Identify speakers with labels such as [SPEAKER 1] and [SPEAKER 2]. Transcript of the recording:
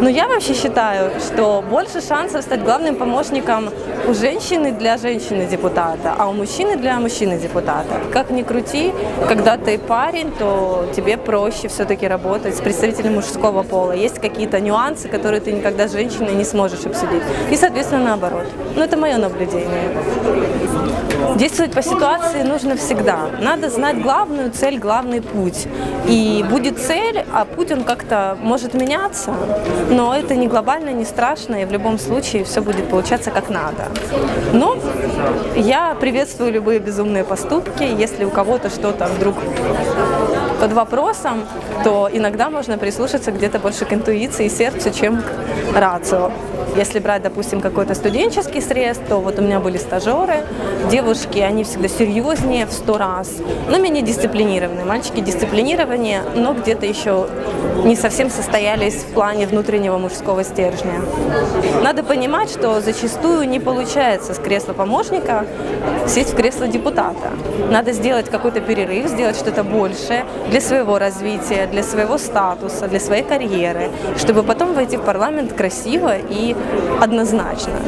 [SPEAKER 1] Но я вообще считаю, что больше шансов стать главным помощником у женщины для женщины-депутата, а у мужчины для мужчины-депутата. Как ни крути, когда ты парень, то тебе проще все-таки работать с представителем мужского пола. Есть какие-то нюансы, которые ты никогда с женщиной не сможешь обсудить. И, соответственно, наоборот. Но это мое наблюдение. Действовать по ситуации нужно всегда. Надо знать главную цель, главный путь. И будет цель, а путь он как-то может меняться, но это не глобально, не страшно, и в любом случае все будет получаться как надо. Но я приветствую любые безумные поступки. Если у кого-то что-то вдруг под вопросом, то иногда можно прислушаться где-то больше к интуиции и сердцу, чем к рацио. Если брать, допустим, какой-то студенческий срез, то вот у меня были стажеры, девушки, они всегда серьезнее в сто раз, но менее дисциплинированные. Мальчики дисциплинированнее, но где-то еще не совсем состоялись в плане внутреннего мужского стержня. Надо понимать, что зачастую не получается с кресла помощника сесть в кресло депутата. Надо сделать какой-то перерыв, сделать что-то большее для своего развития, для своего статуса, для своей карьеры, чтобы потом войти в парламент красиво и однозначно.